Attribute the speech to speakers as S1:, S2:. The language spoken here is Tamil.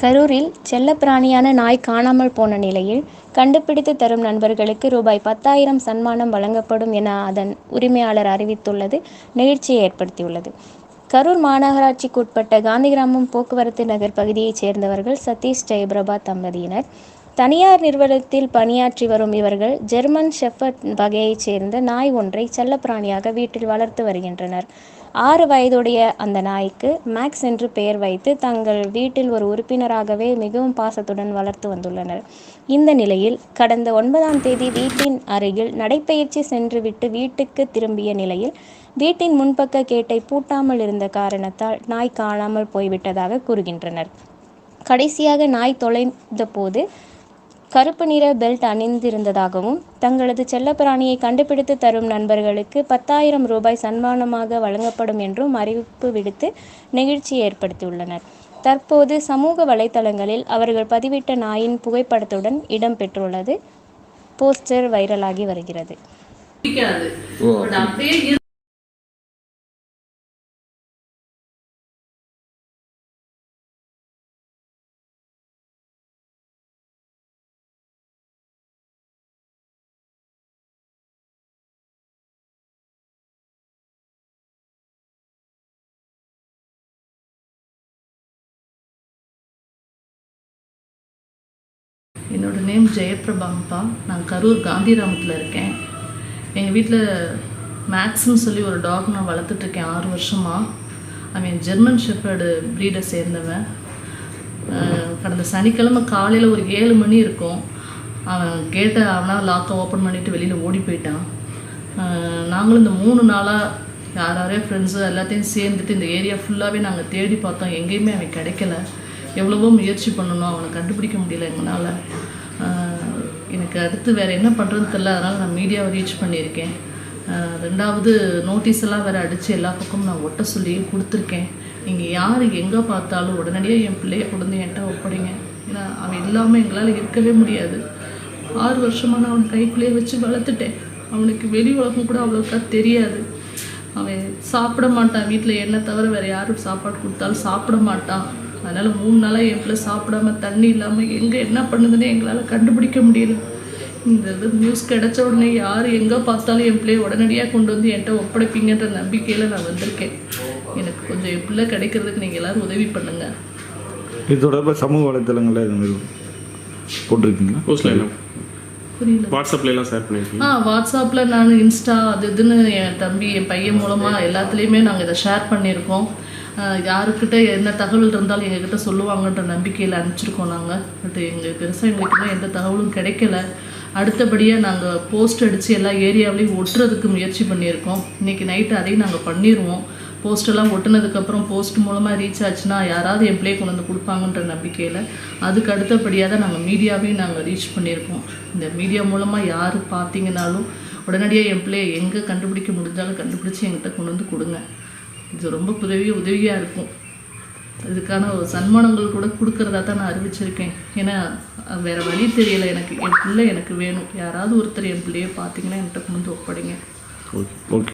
S1: கரூரில் செல்லப்பிராணியான நாய் காணாமல் போன நிலையில் கண்டுபிடித்து தரும் நண்பர்களுக்கு ரூபாய் பத்தாயிரம் சன்மானம் வழங்கப்படும் என அதன் உரிமையாளர் அறிவித்துள்ளது நெகிழ்ச்சியை ஏற்படுத்தியுள்ளது. கரூர் மாநகராட்சிக்குட்பட்ட காந்தி கிராமம் போக்குவரத்து நகர் பகுதியைச் சேர்ந்தவர்கள் சதீஷ் ஜெயபிரபா தம்பதியினர். தனியார் நிறுவனத்தில் பணியாற்றி வரும் இவர்கள் ஜெர்மன் ஷெஃபர்ட் வகையைச் சேர்ந்த நாய் ஒன்றை செல்லப்பிராணியாக வீட்டில் வளர்த்து வருகின்றனர். ஆறு வயதுடைய அந்த நாய்க்கு மேக்ஸ் என்று பெயர் வைத்து தங்கள் வீட்டில் ஒரு உறுப்பினராகவே மிகவும் பாசத்துடன் வளர்த்து வந்துள்ளனர். இந்த நிலையில் கடந்த ஒன்பதாம் தேதி வீட்டின் அருகில் நடைபயிற்சி சென்றுவிட்டு வீட்டுக்கு திரும்பிய நிலையில் வீட்டின் முன்பக்க கேட்டை பூட்டாமல் இருந்த காரணத்தால் நாய் காணாமல் போய்விட்டதாக கூறுகின்றனர். கடைசியாக நாய் தொலைந்த போது கறுப்பு நிற பெல்ட் அணிந்திருந்ததாகவும் தங்களது செல்லப்பிராணியை கண்டுபிடித்து தரும் நண்பர்களுக்கு பத்தாயிரம் ரூபாய் சன்மானமாக வழங்கப்படும் என்றும் அறிவிப்பு விடுத்து நெகிழ்ச்சியை ஏற்படுத்தியுள்ளனர். தற்போது சமூக வலைதளங்களில் அவர்கள் பதிவிட்ட நாயின் புகைப்படத்துடன் இடம் பெற்றுள்ளது போஸ்டர் வைரலாகி வருகிறது.
S2: என்னோடய என்னோட நேம் ஜெயபிரபாங்கப்பா நான் கரூர் காந்திராமத்தில் இருக்கேன். எங்கள் வீட்டில் மேக்ஸ்னு சொல்லி ஒரு டாக் நான் வளர்த்துட்ருக்கேன் ஆறு வருஷமாக அவன் ஜெர்மன் ஷெஃபர்டு ப்ரீடை சேர்ந்தவன். கடந்த சனிக்கிழமை காலையில் ஒரு ஏழு மணி இருக்கும். அவன் கேட்டை அவனால் லாக்கை ஓப்பன் பண்ணிவிட்டு வெளியில் ஓடி போயிட்டான். நாங்களும் இந்த மூணு நாளாக யார் யாரையோ ஃப்ரெண்ட்ஸு எல்லாத்தையும் சேர்ந்துட்டு இந்த ஏரியா ஃபுல்லாகவே நாங்கள் தேடி பார்த்தோம். எங்கேயுமே அவன் கிடைக்கல. எவ்வளவோ முயற்சி பண்ணணும். அவனை கண்டுபிடிக்க முடியல எங்களால். எனக்கு அடுத்து வேறு என்ன பண்ணுறதுன்னு தெரில அதனால் நான் மீடியாவை ரீச் பண்ணியிருக்கேன். ரெண்டாவது நோட்டீஸ் எல்லாம் வேறு அடித்து எல்லா பக்கமும் நான் ஒட்ட சொல்லியும் கொடுத்துருக்கேன். நீங்கள் யார் எங்கே பார்த்தாலும் உடனடியாக என் பிள்ளைய கொண்டு என்கிட்ட ஒப்படைங்க. ஏன்னா அவன் இல்லாமல் எங்களால் இருக்கவே முடியாது. ஆறு வருஷமாக நான் அவன் கைக்குள்ளேயே வச்சு வளர்த்துட்டேன். அவனுக்கு வெளி உலகம் கூட அவ்வளோக்கா தெரியாது. அவன் சாப்பிட மாட்டான். வீட்டில் என்ன தவிர வேறு யாரும் சாப்பாடு கொடுத்தாலும் சாப்பிட மாட்டான். அதனால் மூணு நாளாக என் பிள்ளை சாப்பிடாம தண்ணி இல்லாமல் எங்கே என்ன பண்ணுதுன்னு எங்களால் கண்டுபிடிக்க முடியல. இந்த இது நியூஸ் கிடைச்ச உடனே யார் எங்கே பார்த்தாலும் என் பிள்ளைய உடனடியாக கொண்டு வந்து என்கிட்ட ஒப்படைப்பீங்கன்ற நம்பிக்கையில் நான் வந்திருக்கேன். எனக்கு கொஞ்சம் என் பிள்ளை கிடைக்கிறதுக்கு நீங்கள் எல்லோரும் உதவி பண்ணுங்கள்
S3: இது தொடர்பாக சமூக வலைத்தளங்களில் இது மாதிரி போட்டிருக்கீங்களா?
S4: போஸ்ட்ல எல்லாம்.
S2: புரியல.
S4: வாட்ஸ்அப்ல எல்லாம் ஷேர் பண்ணிருக்கீங்க
S2: ஆ வாட்ஸ்அப்பில் நான் இன்ஸ்டா அது இதுன்னு என் தம்பி என் பையன் மூலமாக எல்லாத்துலேயுமே நாங்கள் இதை ஷேர் பண்ணியிருக்கோம். யாருக்கிட்ட என்ன தகவல் இருந்தாலும் எங்ககிட்ட சொல்லுவாங்கன்ற நம்பிக்கையில் அனுப்பிச்சிருக்கோம் நாங்கள் பட் எங்களுக்கு பெருசாக எங்களுக்கு இன்னும் எந்த தகவலும் கிடைக்கல. அடுத்தபடியாக நாங்கள் போஸ்ட் அடித்து எல்லா ஏரியாவிலையும் ஒட்டுறதுக்கு முயற்சி பண்ணியிருக்கோம். இன்றைக்கி நைட்டு அதையும் நாங்கள் பண்ணிடுவோம் போஸ்டெல்லாம் ஒட்டுனதுக்கப்புறம் போஸ்ட் மூலமாக ரீச் ஆச்சுன்னா யாராவது என் பிள்ளையை கொண்டு வந்து கொடுப்பாங்கன்ற நம்பிக்கையில் அதுக்கு அடுத்தபடியாக தான் நாங்கள் மீடியாவையும் நாங்கள் ரீச் பண்ணியிருக்கோம். இந்த மீடியா மூலமாக யார் பார்த்தீங்கனாலும் உடனடியாக என் பிள்ளையை எங்கே கண்டுபிடிக்க முடிஞ்சாலும் கண்டுபிடிச்சி என்கிட்ட கொண்டு வந்து கொடுங்க. இது ரொம்ப உதவி உதவியாக இருக்கும். இதுக்கான ஒரு சன்மானங்கள் கூட கொடுக்கறதா தான் நான் அறிவிச்சிருக்கேன். ஏன்னா வேற வழி தெரியலை. எனக்கு என் பிள்ளை எனக்கு வேணும். யாராவது ஒருத்தர் என் பிள்ளையை பார்த்தீங்கன்னா என்கிட்ட கொண்டு ஒப்படைங்க.
S3: Okay okay.